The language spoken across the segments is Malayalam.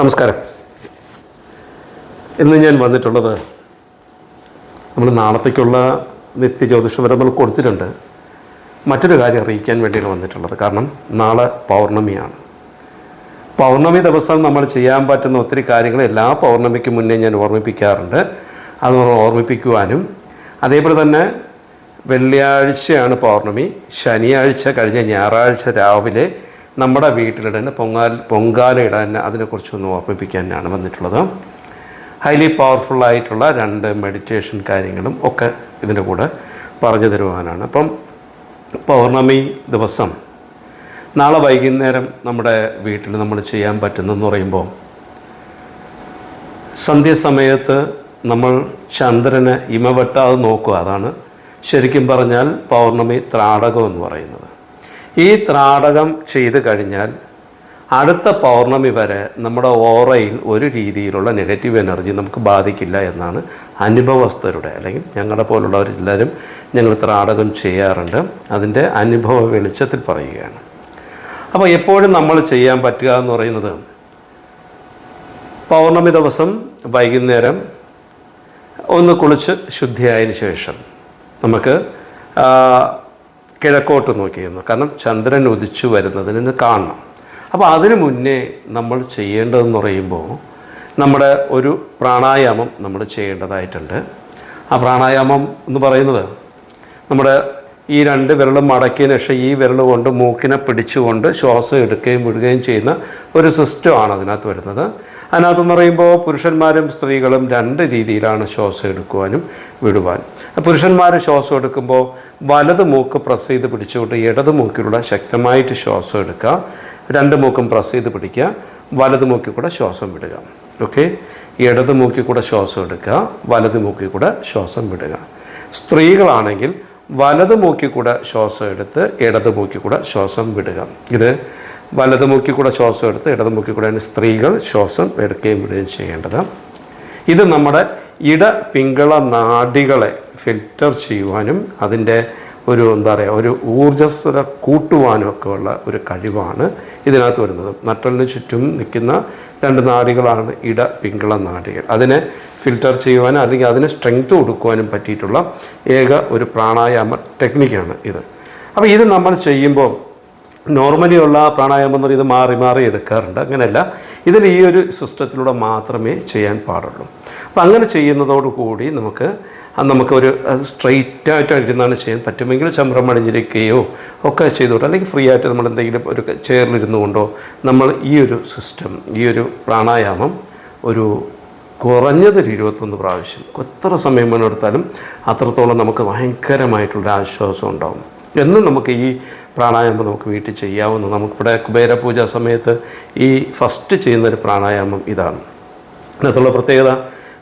നമസ്കാരം. ഇന്ന് ഞാൻ വന്നിട്ടുള്ളത് നമ്മൾ നാളത്തേക്കുള്ള നിത്യ നമ്മൾ കൊടുത്തിട്ടുണ്ട്. മറ്റൊരു കാര്യം അറിയിക്കാൻ വേണ്ടിയാണ് വന്നിട്ടുള്ളത്. കാരണം നാളെ പൗർണമിയാണ്. പൗർണമി ദിവസം നമ്മൾ ചെയ്യാൻ പറ്റുന്ന ഒത്തിരി കാര്യങ്ങൾ എല്ലാ പൗർണമിക്ക് മുന്നേ ഞാൻ ഓർമ്മിപ്പിക്കാറുണ്ട്. അത് ഓർമ്മിപ്പിക്കുവാനും അതേപോലെ തന്നെ വെള്ളിയാഴ്ചയാണ് പൗർണമി. ശനിയാഴ്ച കഴിഞ്ഞ ഞായറാഴ്ച രാവിലെ നമ്മുടെ വീട്ടിലിടാൻ പൊങ്കാൽ പൊങ്കാല ഇടാൻ അതിനെക്കുറിച്ചൊന്ന് ഓർമ്മിപ്പിക്കാനാണ് വന്നിട്ടുള്ളത്. ഹൈലി പവർഫുൾ ആയിട്ടുള്ള രണ്ട് മെഡിറ്റേഷൻ കാര്യങ്ങളും ഒക്കെ ഇതിന്റെ കൂടെ പറഞ്ഞു തരുവാനാണ്. അപ്പം പൗർണമി ദിവസം നാളെ വൈകുന്നേരം നമ്മുടെ വീട്ടിൽ നമ്മൾ ചെയ്യാൻ പറ്റുന്നതെന്ന് പറയുമ്പോൾ സന്ധ്യസമയത്ത് നമ്മൾ ചന്ദ്രനെ ഇമവെട്ടാതെ നോക്കുക. അതാണ് ശരിക്കും പറഞ്ഞാൽ പൗർണമി ത്രാടകം എന്ന് പറയുന്നത്. ഈ ത്രാടകം ചെയ്ത് കഴിഞ്ഞാൽ അടുത്ത പൗർണമി വരെ നമ്മുടെ ഓറയിൽ ഒരു രീതിയിലുള്ള നെഗറ്റീവ് എനർജി നമുക്ക് ബാധിക്കില്ല എന്നാണ് അനുഭവസ്ഥരുടെ അല്ലെങ്കിൽ ഞങ്ങളെ പോലുള്ളവരെല്ലാവരും ഞങ്ങൾ ത്രാടകം ചെയ്യാറുണ്ട്. അതിന്റെ അനുഭവ വെളിച്ചത്തിൽ പറയുകയാണ്. അപ്പോൾ എപ്പോഴും നമ്മൾ ചെയ്യാൻ പറ്റുക എന്ന് പറയുന്നത് പൗർണമി ദിവസം വൈകുന്നേരം ഒന്ന് കുളിച്ച് ശുദ്ധിയായതിനു ശേഷം നമുക്ക് കിഴക്കോട്ട് നോക്കിയിരുന്നു. കാരണം ചന്ദ്രൻ ഉദിച്ചു വരുന്നതിന് കാണണം. അപ്പോൾ അതിനു മുന്നേ നമ്മൾ ചെയ്യേണ്ടതെന്ന് പറയുമ്പോൾ നമ്മുടെ ഒരു പ്രാണായാമം നമ്മൾ ചെയ്യേണ്ടതായിട്ടുണ്ട്. ആ പ്രാണായാമം എന്ന് പറയുന്നത് നമ്മുടെ ഈ രണ്ട് വിരലും മടക്കിയതിന് ശേഷം ഈ വിരൽ കൊണ്ട് മൂക്കിനെ പിടിച്ചുകൊണ്ട് ശ്വാസം എടുക്കുകയും വിടുകയും ചെയ്യുന്ന ഒരു സിസ്റ്റമാണ് അതിനകത്ത് വരുന്നത്. അതിനകത്തെന്ന് പറയുമ്പോൾ പുരുഷന്മാരും സ്ത്രീകളും രണ്ട് രീതിയിലാണ് ശ്വാസം എടുക്കുവാനും വിടുവാനും പുരുഷന്മാർ ശ്വാസം എടുക്കുമ്പോൾ വലത് മൂക്ക് പ്രസ് ചെയ്ത് പിടിച്ചുകൊണ്ട് ഇടത് മൂക്കിലൂടെ ശക്തമായിട്ട് ശ്വാസം എടുക്കുക. രണ്ട് മൂക്കും പ്രസ് ചെയ്ത് പിടിക്കുക. വലത് മൂക്കിൽ കൂടെ ശ്വാസം വിടുക. ഓക്കെ? ഇടത് മൂക്കിൽ കൂടെ ശ്വാസം എടുക്കുക. വലത് മൂക്കിൽ കൂടെ ശ്വാസം വിടുക. സ്ത്രീകളാണെങ്കിൽ വലത് മൂക്കിൽ കൂടെ ശ്വാസം എടുത്ത് ഇടത് മൂക്കിൽ കൂടെ ശ്വാസം വിടുക. ഇത് വലത് മൂക്കിൽ കൂടെ ശ്വാസം എടുത്ത് ഇടത് മൂക്കിൽ കൂടെയാണ് സ്ത്രീകൾ ശ്വാസം എടുക്കുകയും വിടുകയും ചെയ്യേണ്ടത്. ഇത് നമ്മുടെ ഇട പിങ്കള നാടികളെ ഫിൽറ്റർ ചെയ്യുവാനും അതിന്റെ ഒരു എന്താ പറയുക ഒരു ഊർജസ്വത കൂട്ടുവാനും ഒക്കെ ഉള്ള ഒരു കഴിവാണ് ഇതിനകത്ത് വരുന്നത്. നട്ടലിന് ചുറ്റും നിൽക്കുന്ന രണ്ട് നാടികളാണ് ഇട പിങ്കള നാടികൾ അതിനെ ഫിൽറ്റർ ചെയ്യുവാനും അല്ലെങ്കിൽ അതിന് സ്ട്രെങ്ത് കൊടുക്കുവാനും പറ്റിയിട്ടുള്ള ഏക ഒരു പ്രാണായാമ ടെക്നിക്കാണ് ഇത്. അപ്പോൾ ഇത് നമ്മൾ ചെയ്യുമ്പോൾ നോർമലി ഉള്ള പ്രാണായാമം എന്ന് പറയുന്നത് മാറി മാറി എടുക്കാറുണ്ട്. അങ്ങനെയല്ല ഇതിൽ ഈ ഒരു സിസ്റ്റത്തിലൂടെ മാത്രമേ ചെയ്യാൻ പാടുള്ളൂ. അപ്പോൾ അങ്ങനെ ചെയ്യുന്നതോടുകൂടി നമുക്ക് നമുക്ക് നമുക്കൊരു സ്ട്രെയിറ്റ് ആയിട്ട് ഇരുന്നാണ് ചെയ്യാൻ പറ്റുമെങ്കിൽ ചമ്രം അണിഞ്ഞിരിക്കുകയോ ഒക്കെ ചെയ്തുകൊണ്ട് അല്ലെങ്കിൽ ഫ്രീ ആയിട്ട് നമ്മൾ എന്തെങ്കിലും ഒരു ചെയറിലിരുന്നു കൊണ്ടോ നമ്മൾ ഈ ഒരു സിസ്റ്റം ഈ ഒരു പ്രാണായാമം ഒരു കുറഞ്ഞത് ഒരു ഇരുപത്തൊന്ന് പ്രാവശ്യം എത്ര സമയം വേണമെടുത്താലും അത്രത്തോളം നമുക്ക് ഭയങ്കരമായിട്ടുള്ള ആശ്വാസം ഉണ്ടാവും. എന്നും നമുക്ക് ഈ പ്രാണായാമം നമുക്ക് വീട്ടിൽ ചെയ്യാവുന്ന. നമുക്കിവിടെ കുബേര പൂജ സമയത്ത് ഈ ഫസ്റ്റ് ചെയ്യുന്ന ഒരു പ്രാണായാമം ഇതാണ്. അതിനകത്തുള്ള പ്രത്യേകത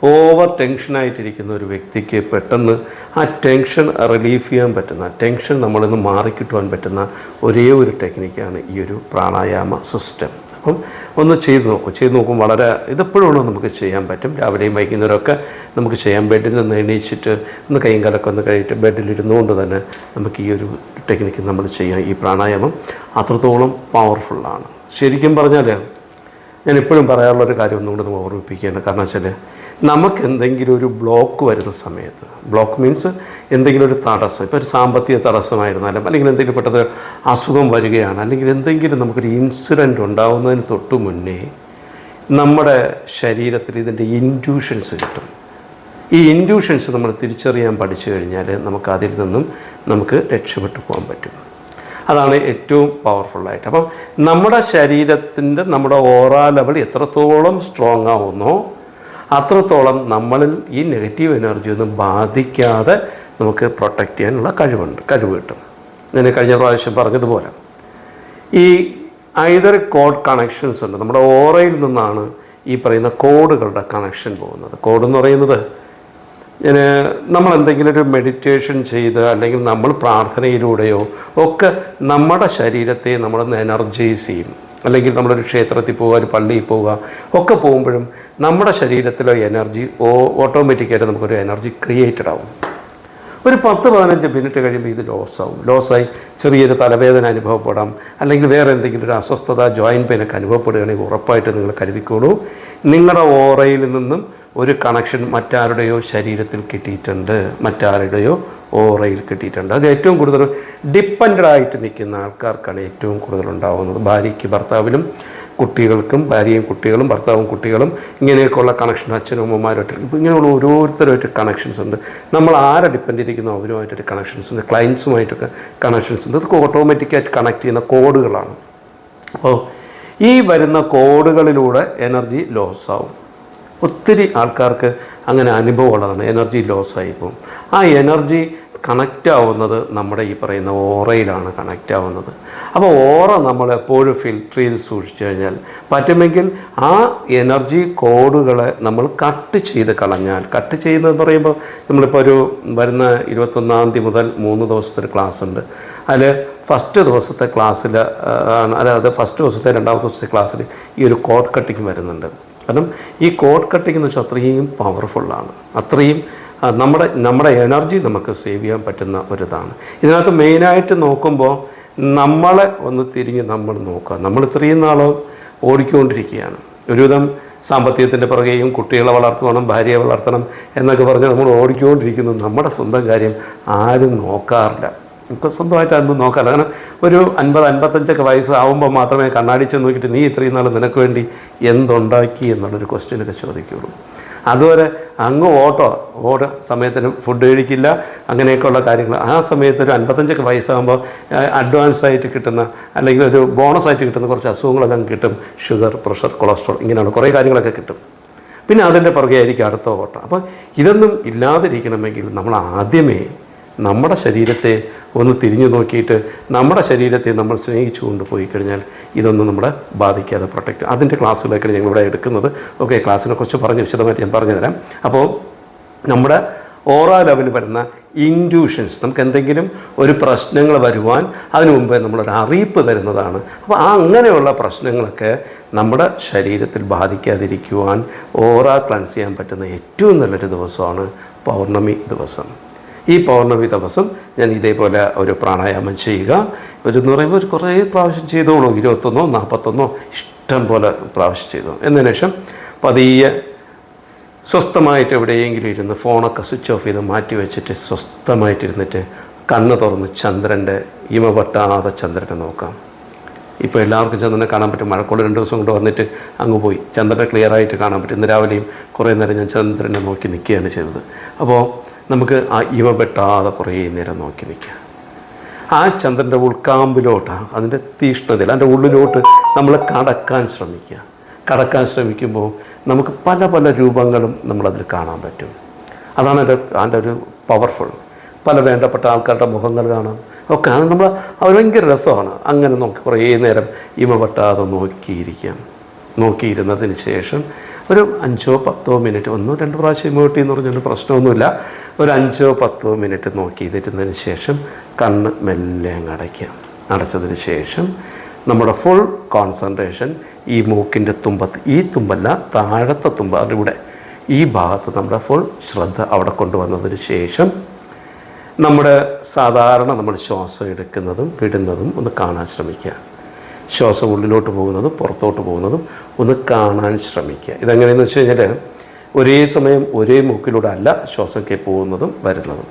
ഓവർ ടെൻഷനായിട്ടിരിക്കുന്ന ഒരു വ്യക്തിക്ക് പെട്ടെന്ന് ആ ടെൻഷൻ റിലീഫ് ചെയ്യാൻ പറ്റുന്ന ടെൻഷൻ നമ്മളിൽ നിന്ന് മാറിക്കിട്ടുവാൻ പറ്റുന്ന ഒരേ ഒരു ടെക്നിക്കാണ് ഈ ഒരു പ്രാണായാമ സിസ്റ്റം അപ്പം ഒന്ന് ചെയ്ത് നോക്കും. ചെയ്ത് നോക്കും വളരെ ഇതെപ്പോഴും നമുക്ക് ചെയ്യാൻ പറ്റും. രാവിലെയും വൈകുന്നേരമൊക്കെ നമുക്ക് ചെയ്യാൻ ബെഡിൽ നിന്ന് എണീച്ചിട്ട് ഒന്ന് കൈയും കാലൊക്കെ ഒന്ന് കഴിയിട്ട് ബെഡിലിരുന്നുകൊണ്ട് തന്നെ നമുക്ക് ഈ ഒരു ടെക്നിക്ക് നമ്മൾ ചെയ്യാം. ഈ പ്രാണായാമം അത്രത്തോളം പവർഫുള്ളാണ് ശരിക്കും പറഞ്ഞാൽ ഞാൻ എപ്പോഴും പറയാനുള്ളൊരു കാര്യം ഒന്നുകൂടെ നമ്മൾ ഓർമ്മിപ്പിക്കുകയാണ്. കാരണം വെച്ചാൽ നമുക്ക് എന്തെങ്കിലും ഒരു ബ്ലോക്ക് വരുന്ന സമയത്ത് ബ്ലോക്ക് മീൻസ് എന്തെങ്കിലും ഒരു തടസ്സം ഇപ്പോൾ ഒരു സാമ്പത്തിക തടസ്സമായിരുന്നാലും അല്ലെങ്കിൽ എന്തെങ്കിലും പെട്ടത് അസുഖം വരികയാണ് അല്ലെങ്കിൽ എന്തെങ്കിലും നമുക്കൊരു ഇൻസിഡന്റ് ഉണ്ടാകുന്നതിന് തൊട്ട് മുന്നേ നമ്മുടെ ശരീരത്തിൽ ഇതിന്റെ ഇൻഡ്യൂഷൻസ് കിട്ടും. ഈ ഇൻഡ്യൂഷൻസ് നമ്മൾ തിരിച്ചറിയാൻ പഠിച്ചു കഴിഞ്ഞാൽ നമുക്ക് അതിൽ നിന്നും നമുക്ക് രക്ഷപ്പെട്ടു പോകാൻ പറ്റും. അതാണ് ഏറ്റവും പവർഫുള്ളായിട്ട് അപ്പം നമ്മുടെ ശരീരത്തിന്റെ നമ്മുടെ ഓറാ ലെവൽ എത്രത്തോളം സ്ട്രോങ് ആവുന്നോ അത്രത്തോളം നമ്മളിൽ ഈ നെഗറ്റീവ് എനർജി ഒന്നും ബാധിക്കാതെ നമുക്ക് പ്രൊട്ടക്റ്റ് ചെയ്യാനുള്ള കഴിവുണ്ട് കഴിവ് കിട്ടും. ഞാൻ കഴിഞ്ഞ പ്രാവശ്യം പറഞ്ഞതുപോലെ. ഈ ഐതർ കോഡ് കണക്ഷൻസ് ഉണ്ട്. നമ്മുടെ ഓറയിൽ നിന്നാണ് ഈ പറയുന്ന കോഡുകളുടെ കണക്ഷൻ പോകുന്നത്. കോഡ് എന്ന് പറയുന്നത് ഞാൻ നമ്മൾ എന്തെങ്കിലും ഒരു മെഡിറ്റേഷൻ ചെയ്ത് അല്ലെങ്കിൽ നമ്മൾ പ്രാർത്ഥനയിലൂടെയോ ഒക്കെ നമ്മുടെ ശരീരത്തെ നമ്മളൊന്ന് എനർജൈസ് ചെയ്യും. അല്ലെങ്കിൽ നമ്മളൊരു ക്ഷേത്രത്തിൽ പോവുക ഒരു പള്ളിയിൽ പോവുക ഒക്കെ പോകുമ്പോഴും നമ്മുടെ ശരീരത്തിലെ എനർജി ഓ ഓട്ടോമാറ്റിക്കായിട്ട് നമുക്കൊരു എനർജി ക്രിയേറ്റഡ് ആവും. ഒരു പത്ത് പതിനഞ്ച് മിനിറ്റ് കഴിയുമ്പോൾ ഇത് ലോസ് ആവും. ലോസായി ചെറിയൊരു തലവേദന അനുഭവപ്പെടാം. അല്ലെങ്കിൽ വേറെ എന്തെങ്കിലും ഒരു അസ്വസ്ഥത ജോയിന്റ് പെയിനൊക്കെ അനുഭവപ്പെടുകയാണെങ്കിൽ ഉറപ്പായിട്ട് നിങ്ങൾ കരുതിക്കോളൂ. നിങ്ങളുടെ ഓറയിൽ നിന്നും ഒരു കണക്ഷൻ മറ്റാരുടെയോ ശരീരത്തിൽ കിട്ടിയിട്ടുണ്ട് മറ്റാരുടെയോ ഓറയിൽ കിട്ടിയിട്ടുണ്ട്. അത് ഏറ്റവും കൂടുതൽ ഡിപ്പെൻഡ് ആയിട്ട് നിൽക്കുന്ന ആൾക്കാർക്കാണ് ഏറ്റവും കൂടുതൽ ഉണ്ടാകുന്നത് ഭാര്യയ്ക്ക് ഭർത്താവിലും കുട്ടികൾക്കും ഭാര്യയും കുട്ടികളും ഭർത്താവും കുട്ടികളും ഇങ്ങനെയൊക്കെയുള്ള കണക്ഷൻ അച്ഛനും അമ്മമാരുമായിട്ട് ഇപ്പോൾ ഇങ്ങനെയുള്ള ഓരോരുത്തരുമായിട്ട് കണക്ഷൻസ് ഉണ്ട്. നമ്മൾ ആരെ ഡിപ്പെൻഡ് ചെയ്തിരിക്കുന്നോ അവരുമായിട്ടൊരു കണക്ഷൻസ് ഉണ്ട്. ക്ലയൻസുമായിട്ടൊക്കെ കണക്ഷൻസ് ഉണ്ട്. അതൊക്കെ ഓട്ടോമാറ്റിക്കായിട്ട് കണക്ട് ചെയ്യുന്ന കോഡുകളാണ്. അപ്പോൾ ഈ വരുന്ന കോഡുകളിലൂടെ എനർജി ലോസ് ആവും. ഒത്തിരി ആൾക്കാർക്ക് അങ്ങനെ അനുഭവം ഉള്ളതാണ് എനർജി ലോസ് ആയി പോകും. ആ എനർജി കണക്റ്റ് ആവുന്നത് നമ്മുടെ ഈ പറയുന്ന ഓറയിലാണ് കണക്റ്റ് ആവുന്നത്. അപ്പോൾ ഓറ നമ്മൾ എപ്പോഴും ഫിൽറ്റർ ചെയ്ത് സൂക്ഷിച്ചു കഴിഞ്ഞാൽ പറ്റുമെങ്കിൽ ആ എനർജി കോഡുകളെ നമ്മൾ കട്ട് ചെയ്ത് കളഞ്ഞാൽ കട്ട് ചെയ്യുന്നതെന്ന് പറയുമ്പോൾ നമ്മളിപ്പോൾ ഒരു വരുന്ന ഇരുപത്തൊന്നാം തീയതി മുതൽ മൂന്ന് ദിവസത്തെ ഒരു ക്ലാസ് ഉണ്ട്. അതിൽ ഫസ്റ്റ് ദിവസത്തെ ക്ലാസ്സിൽ അതായത് ഫസ്റ്റ് ദിവസത്തെ രണ്ടാമത്തെ ദിവസത്തെ ക്ലാസ്സിൽ ഈ ഒരു കോഡ് കട്ടിങ് വരുന്നുണ്ട്. കാരണം ഈ കോഡ് കട്ടിങ് എന്ന് വെച്ചാൽ അത്രയും പവർഫുള്ളാണ് അത്രയും നമ്മുടെ നമ്മുടെ എനർജി നമുക്ക് സേവ് ചെയ്യാൻ പറ്റുന്ന ഒരിതാണ്. ഇതിനകത്ത് മെയിനായിട്ട് നോക്കുമ്പോൾ നമ്മളെ ഒന്ന് തിരിഞ്ഞ് നമ്മൾ നോക്കുക. നമ്മൾ ഇത്രയും നാളും ഓടിക്കൊണ്ടിരിക്കുകയാണ്. ഒരുവിധം സാമ്പത്തികത്തിന്റെ പുറകെയും കുട്ടികളെ വളർത്തണം ഭാര്യയെ വളർത്തണം എന്നൊക്കെ പറഞ്ഞ് നമ്മൾ ഓടിക്കൊണ്ടിരിക്കുന്നു. നമ്മുടെ സ്വന്തം കാര്യം ആരും നോക്കാറില്ല. നമുക്ക് സ്വന്തമായിട്ട് അതൊന്നും നോക്കാറില്ല കാരണം ഒരു അൻപത് അൻപത്തഞ്ചൊക്കെ വയസ്സാവുമ്പോൾ മാത്രമേ കണ്ണാടി ചെന്ന് നോക്കിയിട്ട് നീ ഇത്രയും നാൾ നിനക്ക് വേണ്ടി എന്തുണ്ടാക്കി എന്നുള്ളൊരു ക്വസ്റ്റ്യനൊക്കെ ചോദിക്കുകയുള്ളൂ അതുവരെ അങ്ങ് ഓട്ടോ ഓട സമയത്തിന് ഫുഡ് കഴിക്കില്ല അങ്ങനെയൊക്കെയുള്ള കാര്യങ്ങൾ. ആ സമയത്ത് ഒരു അൻപത്തഞ്ചൊക്കെ വയസ്സാകുമ്പോൾ അഡ്വാൻസ് ആയിട്ട് കിട്ടുന്ന അല്ലെങ്കിൽ ഒരു ബോണസ് ആയിട്ട് കിട്ടുന്ന കുറച്ച് അസുഖങ്ങളെല്ലാം കിട്ടും. ഷുഗർ പ്രഷർ കൊളസ്ട്രോൾ ഇങ്ങനെയുള്ള കുറേ കാര്യങ്ങളൊക്കെ കിട്ടും. പിന്നെ അതിന്റെ പുറകെ ആയിരിക്കും അടുത്ത ഓട്ടം. അപ്പോൾ ഇതൊന്നും ഇല്ലാതിരിക്കണമെങ്കിൽ നമ്മൾ ആദ്യമേ നമ്മുടെ ശരീരത്തെ ഒന്ന് തിരിഞ്ഞു നോക്കിയിട്ട് നമ്മുടെ ശരീരത്തെ നമ്മൾ സ്നേഹിച്ചു കൊണ്ടുപോയി കഴിഞ്ഞാൽ ഇതൊന്നും നമ്മളെ ബാധിക്കാതെ പ്രൊട്ടക്റ്റ് അതിന്റെ ഞങ്ങൾ ഇവിടെ എടുക്കുന്നത്. ഓക്കെ ക്ലാസ്സിനെ കുറിച്ച് പറഞ്ഞ് വിശദമായിട്ട് ഞാൻ പറഞ്ഞുതരാം അപ്പോൾ നമ്മുടെ ഓറ ലെവലിൽ വരുന്ന ഇൻഡ്യൂഷൻസ് നമുക്ക് എന്തെങ്കിലും ഒരു പ്രശ്നങ്ങൾ വരുവാൻ അതിനു മുമ്പേ നമ്മളൊരു അറിയിപ്പ് തരുന്നതാണ്. അപ്പോൾ ആ അങ്ങനെയുള്ള പ്രശ്നങ്ങളൊക്കെ നമ്മുടെ ശരീരത്തിൽ ബാധിക്കാതിരിക്കുവാൻ ഓറ ക്ലൻസ് ചെയ്യാൻ പറ്റുന്ന ഏറ്റവും നല്ലൊരു ദിവസമാണ് പൗർണമി ദിവസം. ഈ പൗർണമി ദിവസം ഞാൻ ഇതേപോലെ ഒരു പ്രാണായാമം ചെയ്യുക. എന്ന് പറയുമ്പോൾ ഒരു കുറേ പ്രാവശ്യം ചെയ്തോളൂ. ഇരുപത്തൊന്നോ നാൽപ്പത്തൊന്നോ ഇഷ്ടം പോലെ പ്രാവശ്യം ചെയ്തു. എന്നതിന് ശേഷം പതിയെ സ്വസ്ഥമായിട്ട് എവിടെയെങ്കിലും ഇരുന്ന് ഫോണൊക്കെ സ്വിച്ച് ഓഫ് ചെയ്ത് മാറ്റി വെച്ചിട്ട് സ്വസ്ഥമായിട്ടിരുന്നിട്ട് കണ്ണ് തുറന്ന് ചന്ദ്രന്റെ ഇമവട്ടാതെ ചന്ദ്രനെ നോക്കാം. ഇപ്പോൾ എല്ലാവർക്കും ചന്ദ്രനെ കാണാൻ പറ്റും. മഴക്കോട് രണ്ട് ദിവസം കൊണ്ട് വന്നിട്ട് അങ്ങ് പോയി. ചന്ദ്രനെ ക്ലിയറായിട്ട് കാണാൻ പറ്റും. ഇന്ന് രാവിലെയും കുറേ നേരം ഞാൻ ചന്ദ്രനെ നോക്കി നിൽക്കുകയാണ് ചെയ്തത്. അപ്പോൾ നമുക്ക് ആ ഇവ വെട്ടാതെ കുറേ നേരം നോക്കി നിൽക്കാം. ആ ചന്ദ്രന്റെ ഉൾക്കാമ്പിലോട്ടാണ് അതിന്റെ തീഷ്ണതയിൽ അതിന്റെ ഉള്ളിലോട്ട് നമ്മൾ കടക്കാൻ ശ്രമിക്കുക. കടക്കാൻ ശ്രമിക്കുമ്പോൾ നമുക്ക് പല പല രൂപങ്ങളും നമ്മളതിൽ കാണാൻ പറ്റും. അതാണ് എന്റെ അതിന്റെ ഒരു പവർഫുൾ പല വേണ്ടപ്പെട്ട ആൾക്കാരുടെ മുഖങ്ങൾ കാണാം. ഒക്കെ അത് നമ്മൾ ഭയങ്കര രസമാണ്. അങ്ങനെ നോക്കി കുറേ നേരം ഇമ വെട്ടാതെ നോക്കിയിരിക്കാം. നോക്കിയിരുന്നതിന് ശേഷം ഒരു അഞ്ചോ പത്തോ മിനിറ്റ് ഒന്നോ രണ്ട് പ്രാവശ്യം ഇമോട്ടി എന്ന് പറഞ്ഞൊരു പ്രശ്നമൊന്നുമില്ല. ഒരു അഞ്ചോ പത്തോ മിനിറ്റ് നോക്കി ഇതിരുന്നതിന് ശേഷം കണ്ണ് മെല്ലെ അങ്ങ് അടയ്ക്കുക അടച്ചതിന് ശേഷം നമ്മുടെ ഫുൾ കോൺസെൻട്രേഷൻ ഈ മൂക്കിന്റെ തുമ്പത്ത് ഈ തുമ്പല്ല താഴത്തെ തുമ്പ അതിലൂടെ ഈ ഭാഗത്ത് നമ്മുടെ ഫുൾ ശ്രദ്ധ അവിടെ കൊണ്ടുവന്നതിന് ശേഷം നമ്മുടെ സാധാരണ നമ്മൾ ശ്വാസം എടുക്കുന്നതും വിടുന്നതും ഒന്ന് കാണാൻ ശ്രമിക്കുക. ശ്വാസം ഉള്ളിലോട്ട് പോകുന്നതും പുറത്തോട്ട് പോകുന്നതും ഒന്ന് കാണാൻ ശ്രമിക്കുക. ഇതെങ്ങനെയെന്ന് വെച്ച് കഴിഞ്ഞാൽ ഒരേ സമയം ഒരേ മൂക്കിലൂടെ അല്ല ശ്വാസം പോകുന്നതും വരുന്നതും.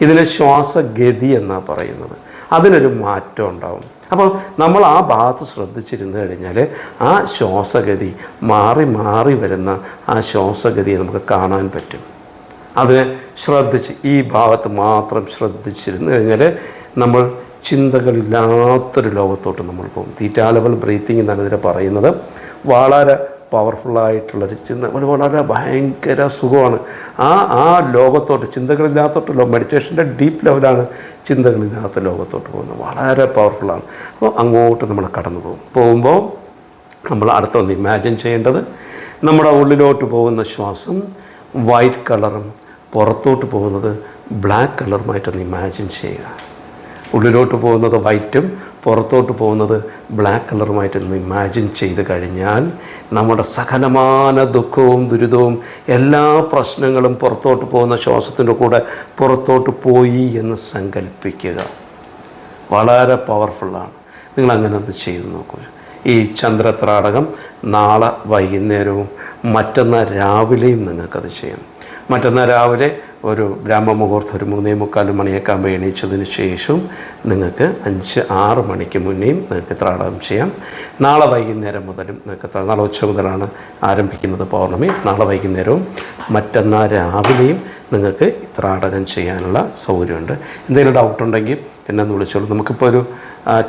ഇതിനെ ശ്വാസഗതി എന്നാണ് പറയുന്നത്. അതിനൊരു മാറ്റം ഉണ്ടാവും. അപ്പോൾ നമ്മൾ ആ ഭാഗത്ത് ശ്രദ്ധിച്ചിരുന്നു കഴിഞ്ഞാൽ ആ ശ്വാസഗതി മാറി മാറി വരുന്ന ആ ശ്വാസഗതിയെ നമുക്ക് കാണാൻ പറ്റും. അതിനെ ശ്രദ്ധിച്ച് ഈ ഭാഗത്ത് മാത്രം ശ്രദ്ധിച്ചിരുന്നു കഴിഞ്ഞാൽ നമ്മൾ ചിന്തകളില്ലാത്തൊരു ലോകത്തോട്ട് നമ്മൾ പോകും. തീറ്റാ ലെവൽ ബ്രീത്തിങ് എന്നാണ് ഇതിനെ പറയുന്നത്. വളരെ പവർഫുള്ളായിട്ടുള്ളൊരു ചിന്ത ഒരു വളരെ ഭയങ്കര സുഖമാണ്. ആ ആ ലോകത്തോട്ട് ചിന്തകളില്ലാത്തോട്ട് മെഡിറ്റേഷന്റെ ഡീപ്പ് ലെവലാണ് ചിന്തകളില്ലാത്ത ലോകത്തോട്ട് പോകുന്നത്. വളരെ പവർഫുള്ളാണ് അപ്പോൾ അങ്ങോട്ട് നമ്മൾ കടന്നു പോകും. പോകുമ്പോൾ നമ്മൾ അടുത്തൊന്ന് ഇമാജിൻ ചെയ്യേണ്ടത് നമ്മുടെ ഉള്ളിലോട്ട് പോകുന്ന ശ്വാസം വൈറ്റ് കളറും പുറത്തോട്ട് പോകുന്നത് ബ്ലാക്ക് കളറുമായിട്ടൊന്ന് ഇമാജിൻ ചെയ്യുക. ഉള്ളിലോട്ട് പോകുന്നത് വൈറ്റും പുറത്തോട്ട് പോകുന്നത് ബ്ലാക്ക് കളറുമായിട്ട് നിന്ന് ഇമാജിൻ ചെയ്ത് കഴിഞ്ഞാൽ നമ്മുടെ സകലമാന ദുഃഖവും ദുരിതവും എല്ലാ പ്രശ്നങ്ങളും പുറത്തോട്ട് പോകുന്ന ശ്വാസത്തിന്റെ കൂടെ പുറത്തോട്ട് പോയി എന്ന് സങ്കല്പിക്കുക വളരെ പവർഫുള്ളാണ് നിങ്ങൾ അങ്ങനെ ഒന്ന് ചെയ്ത് നോക്കൂ. ഈ ചന്ദ്രത്രാടകം നാളെ വൈകുന്നേരവും മറ്റന്നാൾ രാവിലെയും നിങ്ങൾക്കത് ചെയ്യാം. മറ്റന്നാൾ രാവിലെ ഒരു ബ്രാഹ്മമുഹൂർത്തം ഒരു മൂന്നേ മുക്കാൽ മണിയൊക്കെ ആകുമ്പോൾ എണീച്ചതിന് ശേഷവും നിങ്ങൾക്ക് അഞ്ച് ആറ് മണിക്ക് മുന്നേയും നിങ്ങൾക്ക് ത്രാടകം ചെയ്യാം. നാളെ വൈകുന്നേരം മുതലും നിങ്ങൾക്ക് നാളെ ഉച്ച മുതലാണ് ആരംഭിക്കുന്നത് പൗർണമി. നാളെ വൈകുന്നേരവും മറ്റന്നാൾ രാവിലെയും നിങ്ങൾക്ക് ത്രാടകം ചെയ്യാനുള്ള സൗകര്യമുണ്ട്. എന്തെങ്കിലും ഡൗട്ട് ഉണ്ടെങ്കിൽ എന്നെ ഒന്ന് വിളിച്ചോളൂ. നമുക്കിപ്പോൾ ഒരു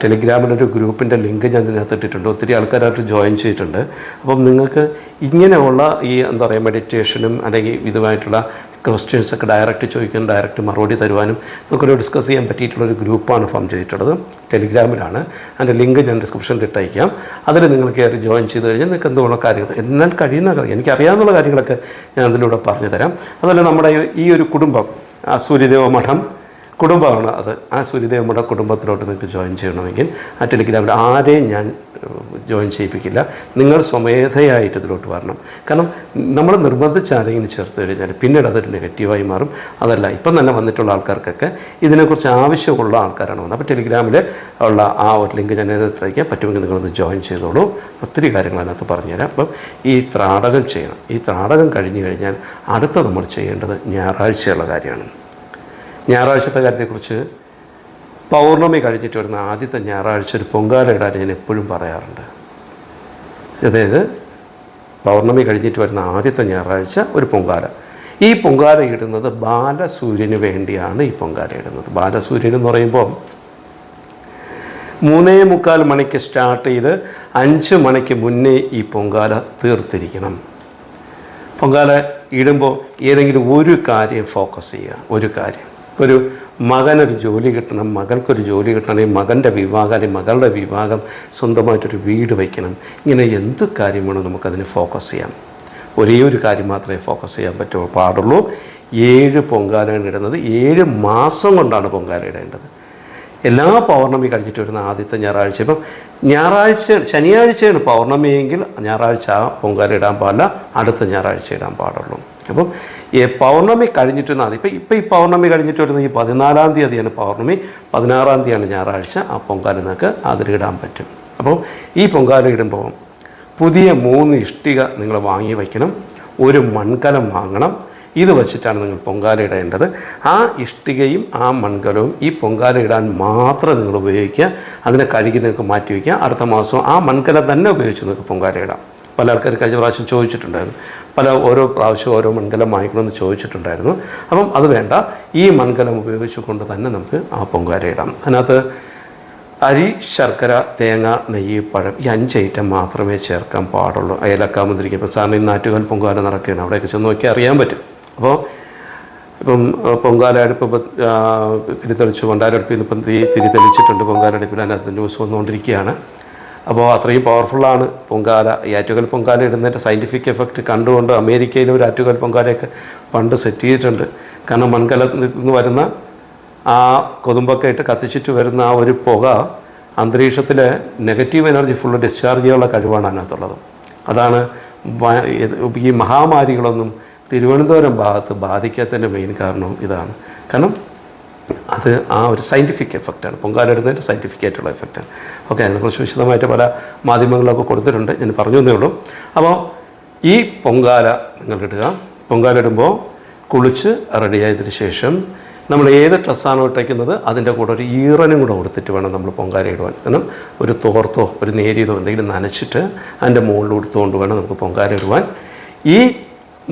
ടെലിഗ്രാമിലൊരു ഗ്രൂപ്പിന്റെ ലിങ്ക് ഞാൻ ഇതിനകത്ത് ഇട്ടിട്ടുണ്ട്. ഒത്തിരി ആൾക്കാരായിട്ട് ജോയിൻ ചെയ്തിട്ടുണ്ട്. അപ്പം നിങ്ങൾക്ക് ഇങ്ങനെയുള്ള ഈ എന്താ പറയുക മെഡിറ്റേഷനും അല്ലെങ്കിൽ ഇതുമായിട്ടുള്ള ക്വസ്റ്റ്യൻസ് ഒക്കെ ഡയറക്റ്റ് ചോദിക്കാനും ഡയറക്റ്റ് മറുപടി തരുവാനും നമുക്കൊരു ഡിസ്കസ് ചെയ്യാൻ പറ്റിയിട്ടുള്ളൊരു ഗ്രൂപ്പാണ് ഫോം ചെയ്തിട്ടുള്ളത്. ടെലിഗ്രാമിലാണ്. അതിന്റെ ലിങ്ക് ഞാൻ ഡിസ്ക്രിപ്ഷനിൽ ഇട്ടയക്കാം. അതിൽ നിങ്ങൾ കയറി ജോയിൻ ചെയ്ത് കഴിഞ്ഞാൽ നിങ്ങൾക്ക് എന്തുള്ള കാര്യങ്ങൾ എന്നാൽ കഴിയുന്ന കാര്യം എനിക്കറിയാവുന്ന കാര്യങ്ങളൊക്കെ ഞാൻ അതിലൂടെ പറഞ്ഞു തരാം അതുപോലെ നമ്മുടെ ഈ ഒരു കുടുംബം സൂര്യദേവ മഠം കുടുംബമാണ് അത്. ആ സൂര്യദേവയുടെ കുടുംബത്തിലോട്ട് നിങ്ങൾക്ക് ജോയിൻ ചെയ്യണമെങ്കിൽ ആ ടെലിഗ്രാമിൽ ആരെയും ഞാൻ ജോയിൻ ചെയ്യിപ്പിക്കില്ല. നിങ്ങൾ സ്വമേധയായിട്ട് ഇതിലോട്ട് വരണം. കാരണം നമ്മൾ നിർബന്ധിച്ച് ആരെങ്കിലും ചേർത്ത് കഴിഞ്ഞാൽ പിന്നീട് അതൊരു നെഗറ്റീവായി മാറും. അതല്ല ഇപ്പം തന്നെ വന്നിട്ടുള്ള ആൾക്കാർക്കൊക്കെ ഇതിനെക്കുറിച്ച് ആവശ്യമുള്ള ആൾക്കാരാണ് വന്നത്. അപ്പോൾ ടെലിഗ്രാമിൽ ഉള്ള ആ ഒരു ലിങ്ക് ഞാൻ അതിനകത്തേക്ക് പറ്റുമെങ്കിൽ നിങ്ങളൊന്ന് ജോയിൻ ചെയ്തോളൂ. ഒത്തിരി കാര്യങ്ങൾ അതിനകത്ത് പറഞ്ഞുതരാം. അപ്പം ഈ ത്രാടകം ചെയ്യണം. ഈ ത്രാടകം കഴിഞ്ഞ് കഴിഞ്ഞാൽ അടുത്ത നമ്മൾ ചെയ്യേണ്ടത് ഞായറാഴ്ചയുള്ള കാര്യമാണ്. ഞായറാഴ്ചത്തെ കാര്യത്തെക്കുറിച്ച് പൗർണമി കഴിഞ്ഞിട്ട് വരുന്ന ആദ്യത്തെ ഞായറാഴ്ച ഒരു പൊങ്കാല ഇടാൻ ഞാൻ എപ്പോഴും പറയാറുണ്ട്. അതായത് പൗർണമി കഴിഞ്ഞിട്ട് വരുന്ന ആദ്യത്തെ ഞായറാഴ്ച ഒരു പൊങ്കാല. ഈ പൊങ്കാല ഇടുന്നത് ബാലസൂര്യന് വേണ്ടിയാണ് ഈ പൊങ്കാല ഇടുന്നത്. ബാലസൂര്യൻ എന്ന് പറയുമ്പോൾ മൂന്നേ മുക്കാൽ മണിക്ക് സ്റ്റാർട്ട് ചെയ്ത് അഞ്ച് മണിക്ക് മുന്നേ ഈ പൊങ്കാല തീർത്തിരിക്കണം. പൊങ്കാല ഇടുമ്പോൾ ഏതെങ്കിലും ഒരു കാര്യം ഫോക്കസ് ചെയ്യുക. ഒരു കാര്യം. ഒരു മകനൊരു ജോലി കിട്ടണം മകൾക്കൊരു ജോലി കിട്ടണം ഈ മകന്റെ വിവാഹം അല്ലെങ്കിൽ മകളുടെ വിവാഹം സ്വന്തമായിട്ടൊരു വീട് വയ്ക്കണം. ഇങ്ങനെ എന്ത് കാര്യം വേണോ നമുക്കതിന് ഫോക്കസ് ചെയ്യാം ഒരേ ഒരു കാര്യം മാത്രമേ ഫോക്കസ് ചെയ്യാൻ പറ്റൂ പാടുള്ളൂ. ഏഴ് പൊങ്കാലയാണ് ഇടുന്നത് ഏഴ് മാസം കൊണ്ടാണ് പൊങ്കാല ഇടേണ്ടത്. എല്ലാ പൗർണമി കഴിഞ്ഞിട്ട് വരുന്ന ആദ്യത്തെ ഞായറാഴ്ച. ഇപ്പം ഞായറാഴ്ച ശനിയാഴ്ചയാണ് പൗർണമിയെങ്കിൽ ഞായറാഴ്ച ആ പൊങ്കാല ഇടാൻ പാടില്ല അടുത്ത ഞായറാഴ്ച ഇടാൻ പാടുള്ളൂ. അപ്പം ഈ പൗർണമി കഴിഞ്ഞിട്ട് ഇപ്പം ഇപ്പം ഈ പൗർണമി കഴിഞ്ഞിട്ട് വരുന്ന ഈ പതിനാലാം തീയതിയാണ് പൗർണമി. പതിനാറാം തീയതിയാണ് ഞായറാഴ്ച. ആ പൊങ്കാല നിങ്ങൾക്ക് അതിലിടാൻ പറ്റും. അപ്പോൾ ഈ പൊങ്കാല ഇടുമ്പോൾ പുതിയ മൂന്ന് ഇഷ്ടിക നിങ്ങൾ വാങ്ങി വയ്ക്കണം. ഒരു മൺകലം വാങ്ങണം. ഇത് വച്ചിട്ടാണ് നിങ്ങൾ പൊങ്കാല ഇടേണ്ടത്. ആ ഇഷ്ടികയും ആ മൺകലവും ഈ പൊങ്കാല ഇടാൻ മാത്രം നിങ്ങൾ ഉപയോഗിക്കുക. അതിനെ കഴുകി നിങ്ങൾക്ക് മാറ്റി വയ്ക്കുക. അടുത്ത മാസം ആ മൺകലം തന്നെ ഉപയോഗിച്ച് നിങ്ങൾക്ക് പൊങ്കാല ഇടാം. പല ആൾക്കാർ കഴിഞ്ഞ പ്രാവശ്യം ചോദിച്ചിട്ടുണ്ടായിരുന്നു. പല ഓരോ പ്രാവശ്യം ഓരോ മൺകലം വാങ്ങിക്കണമെന്ന് ചോദിച്ചിട്ടുണ്ടായിരുന്നു. അപ്പം അത് വേണ്ട. ഈ മൺകലം ഉപയോഗിച്ചുകൊണ്ട് തന്നെ നമുക്ക് ആ പൊങ്കാല ഇടാം. അതിനകത്ത് അരി ശർക്കര തേങ്ങ നെയ്യ് പഴം ഈ അഞ്ച് ഐറ്റം മാത്രമേ ചേർക്കാൻ പാടുള്ളൂ. അയലക്ക മുന്തിരിക്ക ഇപ്പോൾ സാറിന് ഈ നാറ്റുകാൽ പൊങ്കാല നടക്കുകയാണ്. അവിടെയൊക്കെ ചെന്ന് നോക്കി അറിയാൻ പറ്റും. അപ്പോൾ ഇപ്പം പൊങ്കാല അടുപ്പ് തിരിതെളിച്ചു കൊണ്ടാരടുപ്പിൽ നിന്ന് ഇപ്പം തിരി തിരിതെളിച്ചിട്ടുണ്ട് പൊങ്കാല അടുപ്പിൽ അതിനകത്ത് ന്യൂസ് വന്നുകൊണ്ടിരിക്കുകയാണ്. അപ്പോൾ അത്രയും പവർഫുള്ളാണ് പൊങ്കാല. ഈ ആറ്റുകൽ പൊങ്കാല ഇടുന്നതിന്റെ സയന്റിഫിക് എഫക്റ്റ് കണ്ടുകൊണ്ട് അമേരിക്കയിൽ ഒരു ആറ്റുകൽ പൊങ്കാലയൊക്കെ പണ്ട് സെറ്റ് ചെയ്തിട്ടുണ്ട്. കാരണം മൺകലത്തിൽ നിന്ന് വരുന്ന ആ കൊതുമ്പൊക്കെ ഇട്ട് കത്തിച്ചിട്ട് വരുന്ന ആ ഒരു പുക അന്തരീക്ഷത്തിലെ നെഗറ്റീവ് എനർജി ഫുൾ ഡിസ്ചാർജ് ചെയ്യാനുള്ള കഴിവാണ് അതിനകത്തുള്ളത്. അതാണ് ഈ മഹാമാരികളൊന്നും തിരുവനന്തപുരം ഭാഗത്ത് ബാധിക്കാത്തതിന്റെ മെയിൻ കാരണം ഇതാണ്. കാരണം അത് ആ ഒരു സയന്റിഫിക് എഫക്റ്റാണ് പൊങ്കാലിടുന്നതിന്റെ സയന്റിഫിക് ആയിട്ടുള്ള എഫക്റ്റാണ് ഓക്കെ അതിനെക്കുറിച്ച് വിശദമായിട്ട് പല മാധ്യമങ്ങളിലൊക്കെ കൊടുത്തിട്ടുണ്ട്. ഞാൻ പറഞ്ഞു എന്നേ ഉള്ളൂ. അപ്പോൾ ഈ പൊങ്കാല നിങ്ങളിടുക. പൊങ്കാല ഇടുമ്പോൾ കുളിച്ച് റെഡിയായതിനു ശേഷം നമ്മൾ ഏത് ഡ്രസ്സാണോ ഇട്ടേക്കുന്നത് അതിന്റെ കൂടെ ഒരു ഈറനും കൂടെ കൊടുത്തിട്ട് വേണം നമ്മൾ പൊങ്കാല ഇടുവാൻ. കാരണം ഒരു തോർത്തോ ഒരു നേരിയതോ എന്തെങ്കിലും നനച്ചിട്ട് അതിന്റെ മുകളിൽ കൊടുത്തുകൊണ്ട് വേണം നമുക്ക് പൊങ്കാല ഇടുവാൻ. ഈ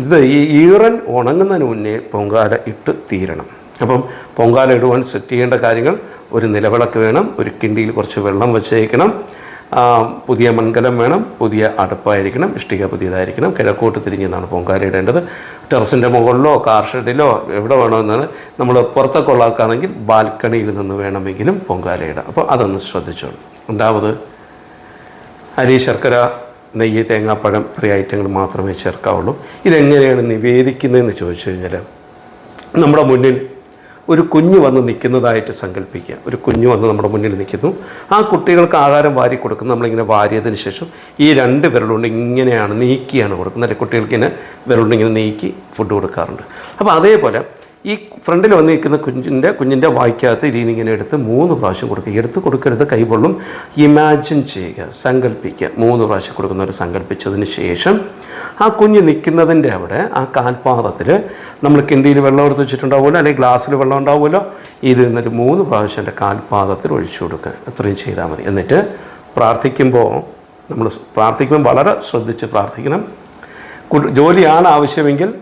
ഇത് ഈ ഈറൻ ഉണങ്ങുന്നതിന് മുന്നേ പൊങ്കാല ഇട്ട് തീരണം. അപ്പം പൊങ്കാല ഇടുവാൻ സെറ്റ് ചെയ്യേണ്ട കാര്യങ്ങൾ ഒരു നിലവിളക്ക് വേണം ഒരു കിണ്ടിയിൽ കുറച്ച് വെള്ളം വെച്ചേക്കണം പുതിയ മൺകലം വേണം പുതിയ അടുപ്പായിരിക്കണം ഇഷ്ടിക പുതിയതായിരിക്കണം കിഴക്കോട്ട് തിരിഞ്ഞെന്നാണ് പൊങ്കാല ഇടേണ്ടത്. ടെറസിന്റെ മുകളിലോ കാർ ഷെഡിലോ എവിടെ വേണമെന്നാണ് നമ്മൾ പുറത്തൊക്കെ ഉള്ള ആൾക്കാണെങ്കിൽ ബാൽക്കണിയിൽ നിന്ന് വേണമെങ്കിലും പൊങ്കാല ഇടാം. അപ്പോൾ അതൊന്ന് ശ്രദ്ധിച്ചോളൂ. രണ്ടാമത് അരി ശർക്കര നെയ്യ് തേങ്ങാപ്പഴം ഇത്രയും ഐറ്റങ്ങൾ മാത്രമേ ചേർക്കാവുള്ളൂ. ഇതെങ്ങനെയാണ് നിവേദിക്കുന്നതെന്ന് ചോദിച്ചു കഴിഞ്ഞാൽ നമ്മുടെ മുന്നിൽ ഒരു കുഞ്ഞ് വന്ന് നിൽക്കുന്നതായിട്ട് സങ്കല്പിക്കുക. ഒരു കുഞ്ഞ് വന്ന് നമ്മുടെ മുന്നിൽ നിൽക്കുന്നു. ആ കുട്ടികൾക്ക് ആഹാരം വാരി കൊടുക്കുന്നു നമ്മളിങ്ങനെ വാരിയതിന് ശേഷം ഈ രണ്ട് വിരലുകൊണ്ട് ഇങ്ങനെയാണ് നീക്കിയാണ് കൊടുക്കുന്നത്. അല്ലെങ്കിൽ കുട്ടികൾക്ക് ഇങ്ങനെ വിരലുകൊണ്ട് ഇങ്ങനെ നീക്കി ഫുഡ് കൊടുക്കാറുണ്ട്. അപ്പോൾ അതേപോലെ ഈ ഫ്രണ്ടിൽ വന്ന് നിൽക്കുന്ന കുഞ്ഞിന്റെ കുഞ്ഞിന്റെ വായിക്കകത്ത് രീതി ഇങ്ങനെ എടുത്ത് മൂന്ന് പ്രാവശ്യം കൊടുക്കുക. എടുത്ത് കൊടുക്കരുത് കൈപൊള്ളും ഇമാജിൻ ചെയ്യുക സങ്കല്പിക്കുക. മൂന്ന് പ്രാവശ്യം കൊടുക്കുന്നവർ സങ്കല്പിച്ചതിന് ശേഷം ആ കുഞ്ഞ് നിൽക്കുന്നതിന്റെ അവിടെ ആ കാൽപാദത്തിൽ നമ്മൾ കിണ്ടിയിൽ വെള്ളം എടുത്ത് വെച്ചിട്ടുണ്ടാവുമല്ലോ അല്ലെങ്കിൽ ഗ്ലാസ്സിൽ വെള്ളം ഉണ്ടാവുമല്ലോ ഇത് എന്നിട്ട് മൂന്ന് പ്രാവശ്യം എന്റെ കാൽപാദത്തിൽ ഒഴിച്ചു കൊടുക്കുക. അത്രയും ചെയ്താൽ മതി. എന്നിട്ട് പ്രാർത്ഥിക്കുമ്പോൾ നമ്മൾ പ്രാർത്ഥിക്കുമ്പോൾ വളരെ ശ്രദ്ധിച്ച് പ്രാർത്ഥിക്കണം. ജോലിയാണ് ആവശ്യമെങ്കിൽ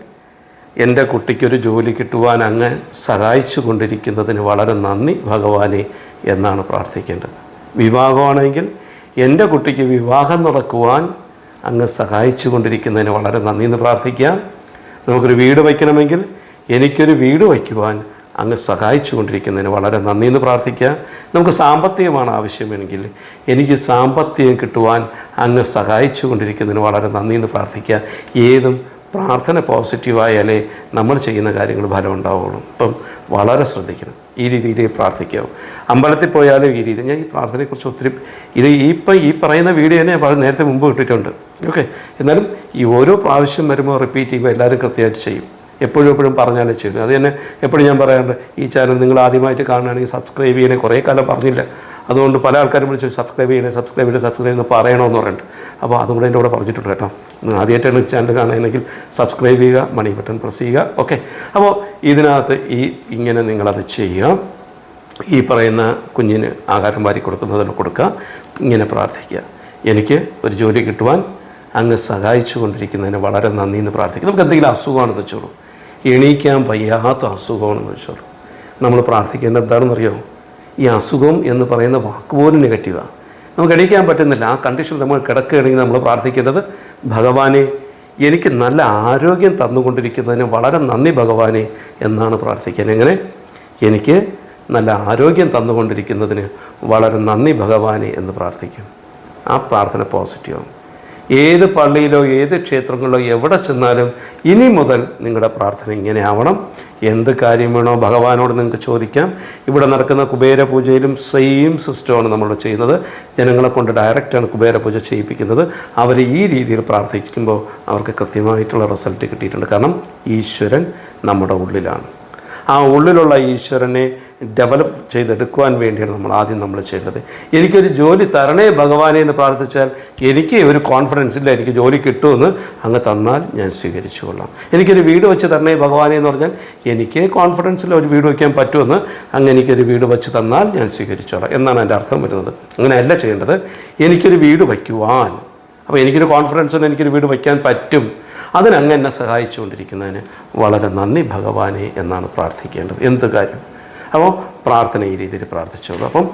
എന്റെ കുട്ടിക്കൊരു ജോലി കിട്ടുവാൻ അങ്ങ് സഹായിച്ചു കൊണ്ടിരിക്കുന്നതിന് വളരെ നന്ദി ഭഗവാനെ എന്നാണ് പ്രാർത്ഥിക്കേണ്ടത്. വിവാഹമാണെങ്കിൽ എന്റെ കുട്ടിക്ക് വിവാഹം നടക്കുവാൻ അങ്ങ് സഹായിച്ചു കൊണ്ടിരിക്കുന്നതിന് വളരെ നന്ദി എന്ന് പ്രാർത്ഥിക്കാം. നമുക്കൊരു വീട് വയ്ക്കണമെങ്കിൽ എനിക്കൊരു വീട് വയ്ക്കുവാൻ അങ്ങ് സഹായിച്ചു കൊണ്ടിരിക്കുന്നതിന് വളരെ നന്ദി എന്ന് പ്രാർത്ഥിക്കുക നമുക്ക് സാമ്പത്തികമാണ് ആവശ്യമെങ്കിൽ എനിക്ക് സാമ്പത്തികം കിട്ടുവാൻ അങ്ങ് സഹായിച്ചു കൊണ്ടിരിക്കുന്നതിന് വളരെ നന്ദി എന്ന് പ്രാർത്ഥിക്കുക ഏതും പ്രാർത്ഥന പോസിറ്റീവായാലേ നമ്മൾ ചെയ്യുന്ന കാര്യങ്ങൾ ഫലം ഉണ്ടാവുള്ളൂ. അപ്പം വളരെ ശ്രദ്ധിക്കണം. ഈ രീതിയിൽ പ്രാർത്ഥിക്കാവും. അമ്പലത്തിൽ പോയാലും ഈ രീതി ഞാൻ ഈ പ്രാർത്ഥനയെക്കുറിച്ച് ഒത്തിരി ഇത് ഇപ്പം ഈ പറയുന്ന വീഡിയോ തന്നെ നേരത്തെ മുമ്പ് കിട്ടിയിട്ടുണ്ട് ഓക്കെ? എന്നാലും ഈ ഓരോ പ്രാവശ്യം വരുമ്പോൾ റിപ്പീറ്റ് ചെയ്യുമ്പോൾ എല്ലാവരും കൃത്യമായിട്ട് ചെയ്യും. എപ്പോഴും എപ്പോഴും പറഞ്ഞാലേ ചെയ്യും അത് തന്നെ എപ്പോഴും ഞാൻ പറയാറുണ്ട് ഈ ചാനൽ നിങ്ങൾ ആദ്യമായിട്ട് കാണുകയാണെങ്കിൽ സബ്സ്ക്രൈബ് ചെയ്യണേ കുറേ കാലം പറഞ്ഞില്ല. അതുകൊണ്ട് പല ആൾക്കാരും വിളിച്ച് സബ്സ്ക്രൈബ് ചെയ്യണേ സബ്സ്ക്രൈബ് ചെയ്യണേ സബ്സ്ക്രൈബ് എന്ന് പറയണമെന്ന് പറഞ്ഞിട്ട്. അപ്പോൾ അതും കൂടെ എന്റെ കൂടെ പറഞ്ഞിട്ടുണ്ട് കേട്ടോ. ആദ്യമായിട്ടാണ് ചാനൽ കാണുകയാണെങ്കിൽ സബ്സ്ക്രൈബ് ചെയ്യുക മണി ബട്ടൺ പ്രസ് ചെയ്യുക. ഓക്കെ അപ്പോൾ ഇതിനകത്ത് ഈ ഇങ്ങനെ നിങ്ങളത് ചെയ്യുക. ഈ പറയുന്ന കുഞ്ഞിന് ആഹാരം വാരി കൊടുക്കുന്നതിന് കൊടുക്കുക. ഇങ്ങനെ പ്രാർത്ഥിക്കുക. എനിക്ക് ഒരു ജോലി കിട്ടുവാൻ അങ്ങ് സഹായിച്ചു കൊണ്ടിരിക്കുന്നതിന് വളരെ നന്ദി എന്ന് പ്രാർത്ഥിക്കുക. നമുക്ക് എന്തെങ്കിലും അസുഖമാണെന്ന് വെച്ചോളൂ. എണീക്കാൻ വയ്യാത്ത അസുഖമാണെന്ന് വെച്ചോളൂ. നമ്മൾ പ്രാർത്ഥിക്കേണ്ടത് എന്താണെന്നറിയോ? ഈ അസുഖം എന്ന് പറയുന്ന വാക്ക് പോലും നെഗറ്റീവാണ് നമുക്ക് എണീക്കാൻ പറ്റുന്നില്ല. ആ കണ്ടീഷൻ നമ്മൾ കിടക്കുകയാണെങ്കിൽ നമ്മൾ പ്രാർത്ഥിക്കേണ്ടത് ഭഗവാനെ എനിക്ക് നല്ല ആരോഗ്യം തന്നുകൊണ്ടിരിക്കുന്നതിന് വളരെ നന്ദി ഭഗവാനെ എന്നാണ് പ്രാർത്ഥിക്കുന്നത് എങ്ങനെ? എനിക്ക് നല്ല ആരോഗ്യം തന്നുകൊണ്ടിരിക്കുന്നതിന് വളരെ നന്ദി ഭഗവാനെ എന്ന് പ്രാർത്ഥിക്കും. ആ പ്രാർത്ഥന പോസിറ്റീവാണ് ഏത് പള്ളിയിലോ ഏത് ക്ഷേത്രങ്ങളിലോ എവിടെ ചെന്നാലും ഇനി മുതൽ നിങ്ങളുടെ പ്രാർത്ഥന ഇങ്ങനെ ആവണം. എന്ത് കാര്യം വേണോ ഭഗവാനോട് നിങ്ങൾക്ക് ചോദിക്കാം. ഇവിടെ നടക്കുന്ന കുബേര പൂജയിലും സെയിം സിസ്റ്റമാണ് നമ്മൾ ചെയ്യുന്നത്. ജനങ്ങളെ കൊണ്ട് ഡയറക്റ്റാണ് കുബേര പൂജ ചെയ്യിപ്പിക്കുന്നത്. അവർ ഈ രീതിയിൽ പ്രാർത്ഥിക്കുമ്പോൾ അവർക്ക് കൃത്യമായിട്ടുള്ള റിസൾട്ട് കിട്ടിയിട്ടുണ്ട്. കാരണം ഈശ്വരൻ നമ്മുടെ ഉള്ളിലാണ്. ആ ഉള്ളിലുള്ള ഈശ്വരനെ ഡെവലപ്പ് ചെയ്തെടുക്കുവാൻ വേണ്ടിയാണ് നമ്മൾ ആദ്യം നമ്മൾ ചെയ്യേണ്ടത്. എനിക്കൊരു ജോലി തരണേ ഭഗവാനെ എന്ന് പ്രാർത്ഥിച്ചാൽ എനിക്ക് ഒരു കോൺഫിഡൻസ് ഇല്ല എനിക്ക് ജോലി കിട്ടുമെന്ന് അങ്ങ് തന്നാൽ ഞാൻ സ്വീകരിച്ചു കൊള്ളാം എനിക്കൊരു വീട് വെച്ച് തരണേ ഭഗവാനെ എന്ന് പറഞ്ഞാൽ എനിക്ക് കോൺഫിഡൻസ് ഇല്ല ഒരു വീട് വയ്ക്കാൻ പറ്റുമെന്ന് അങ്ങ് എനിക്കൊരു വീട് വെച്ച് തന്നാൽ ഞാൻ സ്വീകരിച്ചോളാം. എന്നാണ് എന്റെ അർത്ഥം വരുന്നത്. അങ്ങനെയല്ല ചെയ്യേണ്ടത്. എനിക്കൊരു വീട് വയ്ക്കുവാൻ. അപ്പോൾ എനിക്കൊരു കോൺഫിഡൻസ് ഉണ്ട് എനിക്കൊരു വീട് വയ്ക്കാൻ പറ്റും. അതിനങ്ങ് എന്നെ സഹായിച്ചുകൊണ്ടിരിക്കുന്നതിന് വളരെ നന്ദി ഭഗവാനെ എന്നാണ് പ്രാർത്ഥിക്കേണ്ടത്. എന്ത് കാര്യം? അപ്പോൾ പ്രാർത്ഥന ഈ രീതിയിൽ പ്രാർത്ഥിച്ചോളൂ. അപ്പം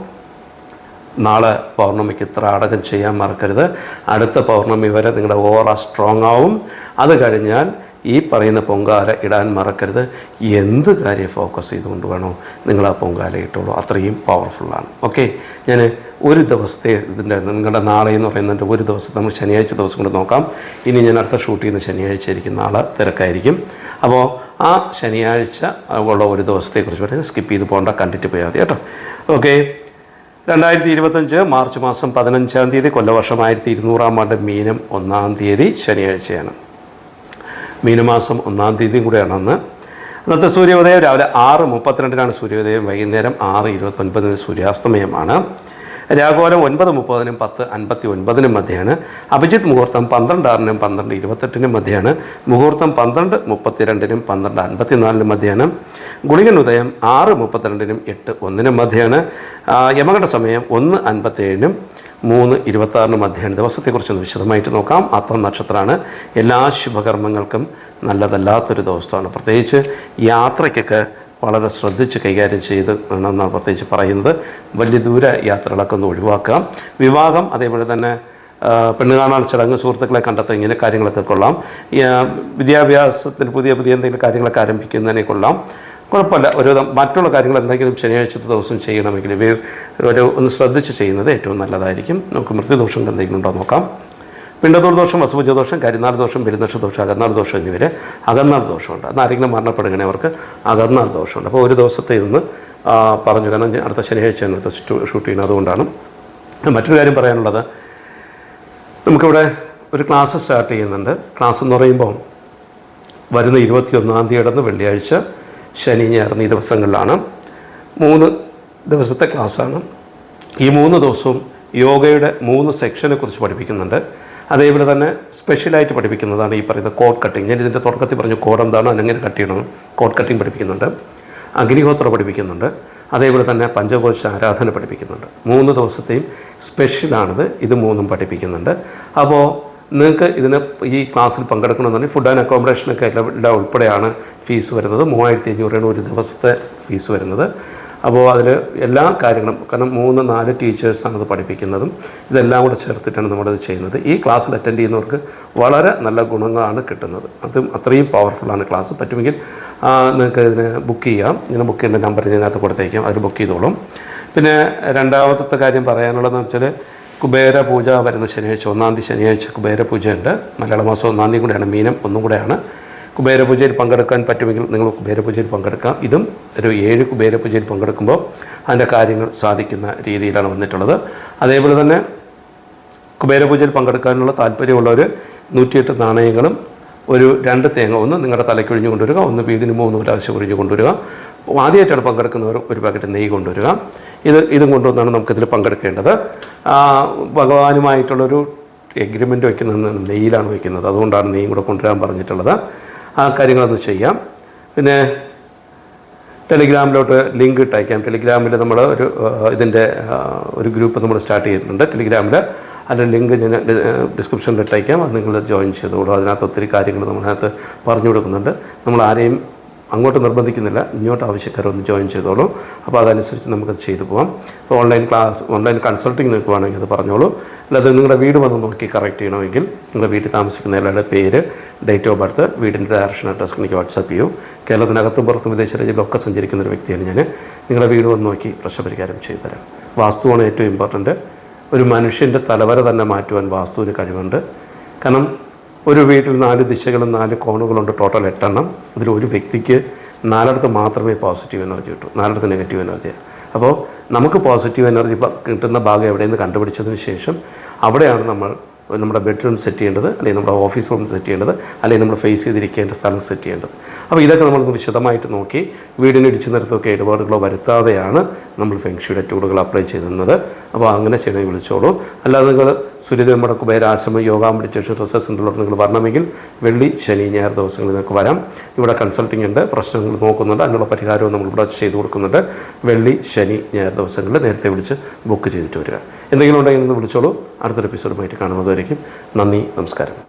നാളെ പൗർണമിക്ക് ഇത്ര അടക്കം ചെയ്യാൻ മറക്കരുത്. അടുത്ത പൗർണമി വരെ നിങ്ങളുടെ ഓറ സ്ട്രോങ് ആവും. അത് കഴിഞ്ഞാൽ ഈ പറയുന്ന പൊങ്കാല ഇടാൻ മറക്കരുത്. എന്ത് കാര്യം ഫോക്കസ് ചെയ്തുകൊണ്ട് വേണോ നിങ്ങൾ ആ പൊങ്കാല ഇട്ടോളൂ. അത്രയും പവർഫുള്ളാണ് ഓക്കെ ഞാൻ ഒരു ദിവസത്തെ ഇതിന്റെ നിങ്ങളുടെ നാളെ എന്ന് പറയുന്നതിന്റെ ഒരു ദിവസം നമ്മൾ ശനിയാഴ്ച ദിവസം കൊണ്ട് നോക്കാം. ഇനി ഞാൻ അടുത്ത ഷൂട്ട് ചെയ്യുന്ന ശനിയാഴ്ച ആയിരിക്കും. നാളെ തിരക്കായിരിക്കും. അപ്പോൾ ആ ശനിയാഴ്ച ഉള്ള ഒരു ദിവസത്തെക്കുറിച്ച് പറഞ്ഞാൽ സ്കിപ്പ് ചെയ്ത് പോകേണ്ട. കണ്ടിട്ട് പോയാൽ മതി കേട്ടോ. ഓക്കെ രണ്ടായിരത്തി ഇരുപത്തഞ്ച് മാർച്ച് മാസം പതിനഞ്ചാം തീയതി കൊല്ലവർഷം ആയിരത്തി ഇരുന്നൂറാം ആണ്ട് മീനം ഒന്നാം തീയതി ശനിയാഴ്ചയാണ്. മീനമാസം ഒന്നാം തീയതിയും കൂടെയാണ് അന്ന്. അന്നത്തെ സൂര്യോദയം രാവിലെ ആറ് മുപ്പത്തിരണ്ടിനാണ് സൂര്യോദയം. വൈകുന്നേരം ആറ് ഇരുപത്തൊൻപതിന് സൂര്യാസ്തമയമാണ്. രാഘോലം ഒൻപത് മുപ്പതിനും പത്ത് അൻപത്തി ഒൻപതിനും മധ്യയാണ് അഭിജിത്ത് മുഹൂർത്തം പന്ത്രണ്ട് ആറിനും പന്ത്രണ്ട് ഇരുപത്തെട്ടിനും മധ്യയാണ് മുഹൂർത്തം പന്ത്രണ്ട് മുപ്പത്തിരണ്ടിനും പന്ത്രണ്ട് അൻപത്തിനാലിനും മധ്യയാണ് ഗുളികൻ ഉദയം ആറ് മുപ്പത്തിരണ്ടിനും എട്ട് ഒന്നിനും മധ്യയാണ് യമകട സമയം ഒന്ന് അൻപത്തേഴിനും മൂന്ന് ഇരുപത്തി ആറിന് മധ്യാഹ്ന ദിവസത്തെക്കുറിച്ചൊന്ന് വിശദമായിട്ട് നോക്കാം. അത്തം നക്ഷത്രമാണ്. എല്ലാ ശുഭകർമ്മങ്ങൾക്കും നല്ലതല്ലാത്തൊരു ദിവസമാണ്. പ്രത്യേകിച്ച് യാത്രയ്ക്കൊക്കെ വളരെ ശ്രദ്ധിച്ച് കൈകാര്യം ചെയ്ത് എന്നാണ് പ്രത്യേകിച്ച് പറയുന്നത്. വലിയ ദൂര യാത്രകളൊക്കെ ഒന്ന് ഒഴിവാക്കാം. വിവാഹം അതേപോലെ തന്നെ പെണ്ണ് കാണാൻ ചടങ്ങ് സുഹൃത്തുക്കളെ കണ്ടെത്തുക ഇങ്ങനെ കാര്യങ്ങളൊക്കെ കൊള്ളാം. വിദ്യാഭ്യാസത്തിൽ പുതിയ പുതിയ എന്തെങ്കിലും കാര്യങ്ങളൊക്കെ ആരംഭിക്കുന്നതിനെ കൊള്ളാം. കുഴപ്പമില്ല. ഒരു വിധം മറ്റുള്ള കാര്യങ്ങൾ എന്തെങ്കിലും ശനിയാഴ്ചത്തെ ദിവസം ചെയ്യണമെങ്കിൽ ഒരു ഒന്ന് ശ്രദ്ധിച്ച് ചെയ്യുന്നത് ഏറ്റവും നല്ലതായിരിക്കും. നമുക്ക് മൃത്യുദോഷങ്ങൾ എന്തെങ്കിലും ഉണ്ടോ നോക്കാം. പിണ്ടതൂർ ദോഷം വസുഭുജ ദോഷം കരിനാൾ ദോഷം പെരുന്നക്ഷ ദോഷം അകന്നാൾ ദോഷം എന്നിവരെ അകന്നാൾ ദോഷമുണ്ട്. അന്ന് ആരെങ്കിലും മരണപ്പെടുകയാണെങ്കിൽ അവർക്ക് അകന്നാൾ ദോഷമുണ്ട്. അപ്പോൾ ഒരു ദിവസത്തെ ഇന്ന് പറഞ്ഞു കാരണം അടുത്ത ശനിയാഴ്ച അടുത്ത ഷൂട്ട് ചെയ്യുന്നത് അതുകൊണ്ടാണ്. മറ്റൊരു കാര്യം പറയാനുള്ളത്. നമുക്കിവിടെ ഒരു ക്ലാസ് സ്റ്റാർട്ട് ചെയ്യുന്നുണ്ട്. ക്ലാസ് എന്ന് പറയുമ്പോൾ വരുന്ന ഇരുപത്തി ഒന്നാം തീയതി ഇടന്ന് വെള്ളിയാഴ്ച ശനി ഞായർ ഈ ദിവസങ്ങളിലാണ്. മൂന്ന് ദിവസത്തെ ക്ലാസ്സാണ്. ഈ മൂന്ന് ദിവസവും യോഗയുടെ മൂന്ന് സെക്ഷനെ കുറിച്ച് പഠിപ്പിക്കുന്നുണ്ട്. അതേപോലെ തന്നെ സ്പെഷ്യലായിട്ട് പഠിപ്പിക്കുന്നതാണ് ഈ പറയുന്ന കോഡ് കട്ടിങ്. ഞാൻ ഇതിന്റെ തുടക്കത്തിൽ പറഞ്ഞു കോഡ് എന്താണ് അതെങ്ങനെ കട്ട് ചെയ്യണം കോഡ് കട്ടിങ് പഠിപ്പിക്കുന്നുണ്ട്. അഗ്നിഹോത്ര പഠിപ്പിക്കുന്നുണ്ട്. അതേപോലെ തന്നെ പഞ്ചകോശ ആരാധന പഠിപ്പിക്കുന്നുണ്ട്. മൂന്ന് ദിവസത്തെയും സ്പെഷ്യലാണിത്. ഇത് മൂന്നും പഠിപ്പിക്കുന്നുണ്ട്. അപ്പോൾ നിങ്ങൾക്ക് ഇതിന് ഈ ക്ലാസ്സിൽ പങ്കെടുക്കണമെന്നുണ്ടെങ്കിൽ ഫുഡ് ആൻഡ് അക്കോമഡേഷനൊക്കെ എല്ലാം ഉൾപ്പെടെയാണ് ഫീസ് വരുന്നത്. മൂവായിരത്തി അഞ്ഞൂറാണ് ഒരു ദിവസത്തെ ഫീസ് വരുന്നത്. അപ്പോൾ അതിൽ എല്ലാ കാര്യങ്ങളും കാരണം മൂന്ന് നാല് ടീച്ചേഴ്സാണ് ഇത് പഠിപ്പിക്കുന്നതും. ഇതെല്ലാം കൂടെ ചേർത്തിട്ടാണ് നമ്മളിത് ചെയ്യുന്നത്. ഈ ക്ലാസ്സിൽ അറ്റൻഡ് ചെയ്യുന്നവർക്ക് വളരെ നല്ല ഗുണങ്ങളാണ് കിട്ടുന്നത്. അതും അത്രയും പവർഫുള്ളാണ് ക്ലാസ്. പറ്റുമെങ്കിൽ നിങ്ങൾക്ക് ഇതിനെ ബുക്ക് ചെയ്യാം. ഇങ്ങനെ ബുക്ക് ചെയ്യേണ്ട നമ്പർ ഇതിനകത്ത് കൊടുത്തേക്കാം. അതിൽ ബുക്ക് ചെയ്തോളും. പിന്നെ രണ്ടാമത്തെ കാര്യം പറയാനുള്ളതെന്ന് വെച്ചാൽ കുബേര പൂജ വരുന്ന ശനിയാഴ്ച ഒന്നാം തീയതി ശനിയാഴ്ച കുബേര പൂജയുണ്ട്. മലയാള മാസം ഒന്നാം തീയതി കൂടെയാണ് മീനം ഒന്നും കൂടെയാണ്. കുബേരപൂജയിൽ പങ്കെടുക്കാൻ പറ്റുമെങ്കിൽ നിങ്ങൾ കുബേര പൂജയിൽ പങ്കെടുക്കാം. ഇതും ഒരു ഏഴ് കുബേര പൂജയിൽ പങ്കെടുക്കുമ്പോൾ അതിന്റെ കാര്യങ്ങൾ സാധിക്കുന്ന രീതിയിലാണ് വന്നിട്ടുള്ളത്. അതേപോലെ തന്നെ കുബേര കുബേരപൂജയിൽ പങ്കെടുക്കാനുള്ള താല്പര്യമുള്ളവർ നൂറ്റിയെട്ട് നാണയങ്ങളും ഒരു രണ്ട് തേങ്ങ ഒന്ന് നിങ്ങളുടെ തലയ്ക്കൊഴിഞ്ഞ് കൊണ്ടുവരിക ഒന്ന് വീടിന് മൂന്ന് പ്രാവശ്യം ഒഴിഞ്ഞ് കൊണ്ടുവരിക. ആദ്യമായിട്ടാണ് പങ്കെടുക്കുന്നവർ ഒരു പാക്കറ്റ് നെയ്യ് കൊണ്ടുവരിക. ഇത് ഇതും കൊണ്ടുവന്നാണ് നമുക്കിതിൽ പങ്കെടുക്കേണ്ടത്. ഭഗവാനുമായിട്ടുള്ളൊരു എഗ്രിമെന്റ് വയ്ക്കുന്നത് നെയ്യിലാണ് വയ്ക്കുന്നത് അതുകൊണ്ടാണ് നെയ്യും കൂടെ കൊണ്ടുവരാൻ പറഞ്ഞിട്ടുള്ളത്. ആ കാര്യങ്ങളൊന്ന് ചെയ്യാം. പിന്നെ ടെലിഗ്രാമിലോട്ട് ലിങ്ക് ഇട്ടയക്കാം ടെലിഗ്രാമിൽ നമ്മൾ ഒരു ഇതിന്റെ ഒരു ഗ്രൂപ്പ് നമ്മൾ സ്റ്റാർട്ട് ചെയ്തിട്ടുണ്ട്. ടെലിഗ്രാമിൽ അതിന്റെ ലിങ്ക് ഞാൻ ഡിസ്ക്രിപ്ഷനിൽ ഇട്ടയക്കാം അത് നിങ്ങൾ ജോയിൻ ചെയ്തോളൂ. അതിനകത്ത് ഒത്തിരി കാര്യങ്ങൾ നമ്മളതിനകത്ത് പറഞ്ഞു കൊടുക്കുന്നുണ്ട്. നമ്മൾ ആരെയും അങ്ങോട്ട് നിർബന്ധിക്കുന്നില്ല. ഇങ്ങോട്ട് ആവശ്യക്കാരൊന്ന് ജോയിൻ ചെയ്തോളൂ. അപ്പോൾ അതനുസരിച്ച് നമുക്കത് ചെയ്തു പോകാം അപ്പോൾ ഓൺലൈൻ ക്ലാസ് ഓൺലൈൻ കൺസൾട്ടിങ് നിൽക്കുവാണെങ്കിൽ അത് പറഞ്ഞോളൂ. അല്ലാതെ നിങ്ങളുടെ വീട് വന്ന് നോക്കി കറക്റ്റ് ചെയ്യണമെങ്കിൽ നിങ്ങളുടെ വീട്ടിൽ താമസിക്കുന്ന എല്ലാവരുടെ പേര് ഡേറ്റ് ഓഫ് ബർത്ത് വീടിന്റെ ഡയറക്ഷൻ അഡ്രസ്സ് എനിക്ക് വാട്സാപ്പ് ചെയ്യൂ. കേരളത്തിനകത്തും പുറത്തും വിദേശ രാജ്യങ്ങളിലൊക്കെ സഞ്ചരിക്കുന്ന ഒരു വ്യക്തിയാണ് ഞാൻ. നിങ്ങളുടെ വീട് വന്ന് നോക്കി പ്രശ്നപരിഹാരം ചെയ്തു തരാം വാസ്തുവാണ് ഏറ്റവും ഇമ്പോർട്ടന്റ് ഒരു മനുഷ്യന്റെ തലവര തന്നെ മാറ്റുവാൻ വാസ്തുവിന് കഴിവുണ്ട്. കാരണം ഒരു വീട്ടിൽ നാല് ദിശകളും നാല് കോണുകളുണ്ട് ടോട്ടൽ എട്ടെണ്ണം. അതിൽ ഒരു വ്യക്തിക്ക് നാലിടത്ത് മാത്രമേ പോസിറ്റീവ് എനർജി കിട്ടൂ. നാലിടത്ത് നെഗറ്റീവ് എനർജി അപ്പോൾ നമുക്ക് പോസിറ്റീവ് എനർജി കിട്ടുന്ന ഭാഗം എവിടെയെന്ന് കണ്ടുപിടിച്ചതിന് ശേഷം അവിടെയാണ് നമ്മൾ നമ്മുടെ ബെഡ്റൂം സെറ്റ് ചെയ്യേണ്ടത് അല്ലെങ്കിൽ നമ്മുടെ ഓഫീസ് റൂം സെറ്റ് ചെയ്യേണ്ടത് അല്ലെങ്കിൽ നമ്മൾ ഫേസ് ചെയ്തിരിക്കേണ്ട സ്ഥലം സെറ്റ് ചെയ്യേണ്ടത്. അപ്പോൾ ഇതൊക്കെ നമ്മളൊന്ന് വിശദമായിട്ട് നോക്കി വീടിന് ഇടിച്ചു നിരത്തൊക്കെ ഇടപാടുകളോ വരുത്താതെയാണ് നമ്മൾ ഫെങ്ഷിയുടെ ടൂളുകൾ അപ്ലൈ ചെയ്യുന്നത് അപ്പോൾ അങ്ങനെ ചെയ്യണമെങ്കിൽ വിളിച്ചോളൂ. അല്ലാതെ നിങ്ങൾ സുരിതമ്മയുടെ കുബേരാശ്രമം യോഗ മെഡിറ്റേഷൻ റിസർച്ച് സെന്ററിലോട്ട് നിങ്ങൾ വരണമെങ്കിൽ വെള്ളി ശനി ഞായർ ദിവസങ്ങളിൽ നിങ്ങൾക്ക് വരാം. ഇവിടെ കൺസൾട്ടിംഗ് ഉണ്ട് പ്രശ്നങ്ങൾ നോക്കുന്നുണ്ട് അതിനുള്ള പരിഹാരവും നമ്മൾ ഇവിടെ ചെയ്തു കൊടുക്കുന്നുണ്ട്. വെള്ളി ശനി ഞായർ ദിവസങ്ങളിൽ നേരത്തെ വിളിച്ച് ബുക്ക് ചെയ്തിട്ട് വരിക. എന്തെങ്കിലും ഉണ്ടെങ്കിൽ ഒന്ന് വിളിച്ചോളൂ. അടുത്തൊരു എപ്പിസോഡുമായിട്ട് കാണുന്നതായിരിക്കും നന്ദി നമസ്കാരം.